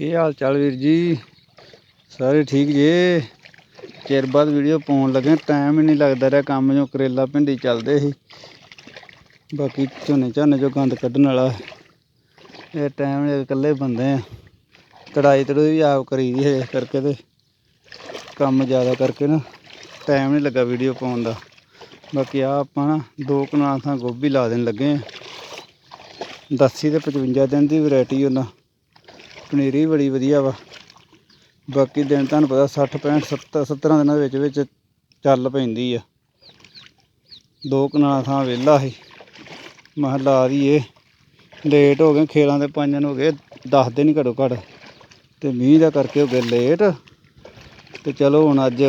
ਕੀ ਹਾਲ ਚਾਲ ਵੀਰ ਜੀ? ਸਾਰੇ ਠੀਕ ਜੇ? ਚਿਰ ਬਾਅਦ ਵੀਡੀਓ ਪਾਉਣ ਲੱਗੇ ਟਾਈਮ ਹੀ ਨਹੀਂ ਲੱਗਦਾ ਰਿਹਾ, ਕੰਮ ਜੋ ਕਰੇਲਾ ਭਿੰਡੀ ਚੱਲਦੇ ਸੀ। ਬਾਕੀ ਝੋਨੇ ਝਾਨੇ ਜੋ ਗੰਦ ਕੱਢਣ ਵਾਲਾ। ਇਹ ਟਾਈਮ ਇਕੱਲੇ ਬੰਦੇ ਆ। ਕਢਾਈ ਤੜੂਈ ਵੀ ਆਪ ਕਰੀ ਦੀ ਹੈ ਇਸ ਕਰਕੇ ਤੇ ਕੰਮ ਜ਼ਿਆਦਾ ਕਰਕੇ ਨਾ ਟਾਈਮ ਨਹੀਂ ਲੱਗਾ ਵੀਡੀਓ ਪਾਉਣ ਦਾ। ਬਾਕੀ ਆ ਆਪਾਂ ਨਾ ਦੋ ਕਨਾਲ ਥਾਂ ਗੋਭੀ ਲਾ ਦੇਣ ਲੱਗੇ ਆ। ਦਸੀ ਤੇ 55 ਦਿਨ ਦੀ ਵੈਰਾਈਟੀ ਉਹਨਾਂ। ਪਨੀਰੀ ਬੜੀ ਵਧੀਆ ਵਾ। ਬਾਕੀ ਦਿਨ ਤੁਹਾਨੂੰ ਪਤਾ 60 65 70 70 ਦਿਨਾਂ ਦੇ ਵਿੱਚ ਵਿੱਚ ਚੱਲ ਪੈਂਦੀ ਆ। ਦੋ ਕਨਾਲਾਂ ਥਾਂ ਵਿਹਲਾ ਸੀ। ਮੈਂ ਲਾ ਦੀਏ। ਲੇਟ ਹੋ ਗਏ, ਖੇਲਾਂ ਦੇ ਪੰਜਾਂ ਨੂੰ ਹੋ ਗਏ 10 ਦਿਨ ਹੀ ਘੱਟੋ ਘੱਟ। ਤੇ ਮੀਂਹ ਦਾ ਕਰਕੇ ਹੋ ਗਏ ਲੇਟ। ਤੇ ਚਲੋ ਹੁਣ ਅੱਜ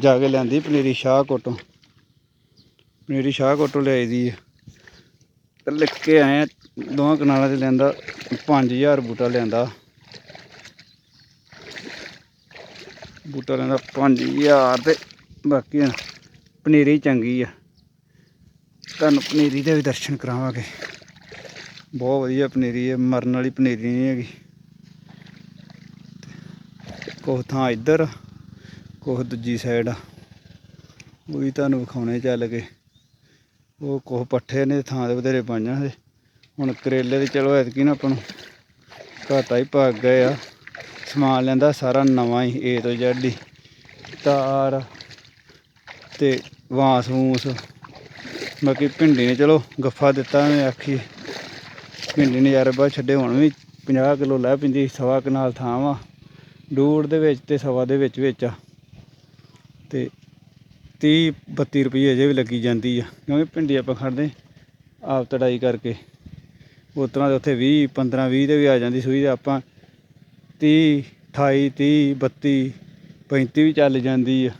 ਜਾ ਕੇ ਲਿਆਂਦੀ ਪਨੀਰੀ ਸ਼ਾਹ ਕੋਟੋਂ। ਪਨੀਰੀ ਸ਼ਾਹ ਕੋਟੋਂ ਲਿਆਈ ਦੀ ਆ। ਲਿਖ ਕੇ ਆਏ ਦੋਵਾਂ ਕਨਾਲਾਂ 'ਚ ਲਿਆਂਦਾ 5000 ਬੂਟਾ ਲਿਆਂਦਾ। ਬੂਟਾ ਲੈਂਦਾ 5000 ਤੇ ਬਾਕੀ ਹੁਣ ਪਨੀਰੀ ਚੰਗੀ ਆ। ਤੁਹਾਨੂੰ ਪਨੀਰੀ ਦੇ ਵੀ ਦਰਸ਼ਨ ਕਰਾਵਾਂਗੇ। ਬਹੁਤ ਵਧੀਆ ਪਨੀਰੀ ਹੈ ਮਰਨ ਵਾਲੀ ਪਨੀਰੀ ਨਹੀਂ ਹੈਗੀ। ਕੋਹ ਥਾਂ ਇੱਧਰ ਕੋਹ ਦੂਜੀ ਸਾਈਡ ਆ। ਉਹ ਵੀ ਤੁਹਾਨੂੰ ਵਿਖਾਉਣੇ ਚੱਲ ਕੇ ਉਹ ਕੋਹ ਪੱਠੇ ਨੇ, ਥਾਂ ਦੇ ਵਧੇਰੇ ਪਾਈਆਂ ਨੇ। ਹੁਣ ਕਰੇਲੇ ਦੇ ਚਲੋ ਐਤਕੀ ਨਾ ਆਪਾਂ ਨੂੰ ਘਾਟਾ ਹੀ ਪਾ ਗਏ ਆ। ਸਮਾਨ ਲੈਂਦਾ, ਸਾਰਾ ਨਵਾਂ ਹੀ ਏ ਤੋਂ ਜ਼ੈਡ ਹੀ। ਤਾਰ ਤੇ ਵਾਂਸ ਵੂਸ। ਬਾਕੀ ਭਿੰਡੀ ਨੇ ਚਲੋ ਗੱਫਾ ਦਿੱਤਾ, ਮੈਂ ਆਖੀ, ਭਿੰਡੀ ਨੇ ਯਾਰ ਬਾਅਦ ਛੱਡੇ, ਹੁਣ ਵੀ 50 ਕਿਲੋ ਲੈ ਪੈਂਦੀ, ਸਵਾ ਕਨਾਲ ਥਾਂ ਵਾ। ਡੂੜ ਦੇ ਵਿੱਚ ਤੇ ਸਵਾ ਦੇ ਵਿੱਚ ਵਿੱਚ ਆ। ਤੇ 30 32 ਰੁਪਏ ਅਜੇ ਵੀ ਲੱਗੀ ਜਾਂਦੀ ਆ। ਕਿਉਂਕਿ ਭਿੰਡੀ ਆਪਾਂ ਖੜਦੇ ਆਪ ਤੜਾਈ ਕਰਕੇ। ਉਸ ਤਰ੍ਹਾਂ ਦੇ ਉੱਥੇ 20 15 20 ਦੇ ਵੀ ਆ ਜਾਂਦੀ ਸੂਈ ਤੇ ਆਪਾਂ ਤੀਹ, ਅਠਾਈ, ਤੀਹ, ਬੱਤੀ, ਪੈਂਤੀ ਵੀ ਚੱਲ ਜਾਂਦੀ ਆ।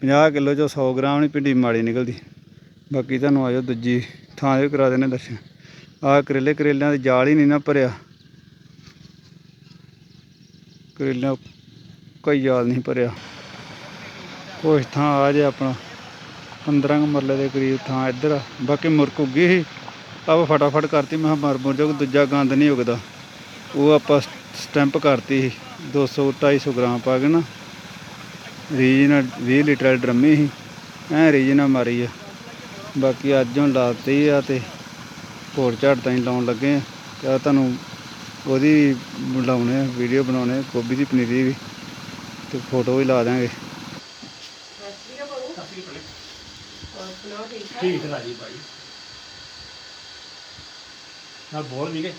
50 ਕਿਲੋ ਚੋਂ 100 ਗ੍ਰਾਮ ਨਹੀਂ ਭਿੰਡੀ ਮਾੜੀ ਨਿਕਲਦੀ। ਬਾਕੀ ਤੁਹਾਨੂੰ ਆਜੋ ਦੂਜੀ ਥਾਂ ਦੇ ਕਰਾ ਦੇਣੇ ਦਰਸ਼ਨ। ਆ ਕਰੇਲੇ, ਕਰੇਲਿਆਂ ਦੇ ਜਾਲ ਹੀ ਨਹੀਂ ਨਾ ਭਰਿਆ। ਕਰੇਲਿਆਂ ਕੋਈ ਜਾਲ ਨਹੀਂ ਭਰਿਆ। ਕੁਛ ਥਾਂ ਆ ਜੇ ਆਪਣਾ। 15 ਕੁ ਮਰਲੇ ਦੇ ਕਰੀਬ ਥਾਂ ਇੱਧਰ ਬਾਕੀ ਮੁਰਕ ਉੱਗੀ ਸੀ। ਆਪਾਂ ਫਟਾਫਟ ਕਰਤੀ, ਮੈਂ ਮਰ ਮੁਰ ਜਾ ਦੂਜਾ ਗੰਦ ਨਹੀਂ ਉਗਦਾ। ਉਹ ਆਪਾਂ ਸਟੈਂਪ ਕਰਤੀ ਸੀ 200 250 ਗ੍ਰਾਮ ਪਾ ਕੇ ਨਾ। ਰੀਜਨਲ 20 ਲੀਟਰ ਵਾਲੀ ਡਰਮੀ ਸੀ, ਐ ਰੀਜਨਲ ਮਾਰੀ ਆ। ਬਾਕੀ ਅੱਜ ਹੁਣ ਲਾਤੀ ਆ ਤੇ ਹੋਰ ਝਾੜ ਤਾਂ ਲਾਉਣ ਲੱਗੇ ਆ। ਤੇ ਤੁਹਾਨੂੰ ਉਹਦੀ ਲਾਉਣੇ ਆ, ਵੀਡੀਓ ਬਣਾਉਣੇ ਗੋਭੀ ਦੀ ਪਨੀਰੀ ਵੀ। ਤੇ ਫੋਟੋ ਵੀ ਲਾ ਦਾਂਗੇ ਠੀਕ ਰਾਜੀ ਭਾਈ। ਨਾਲ ਬੋਲ ਵੀ ਗਏ।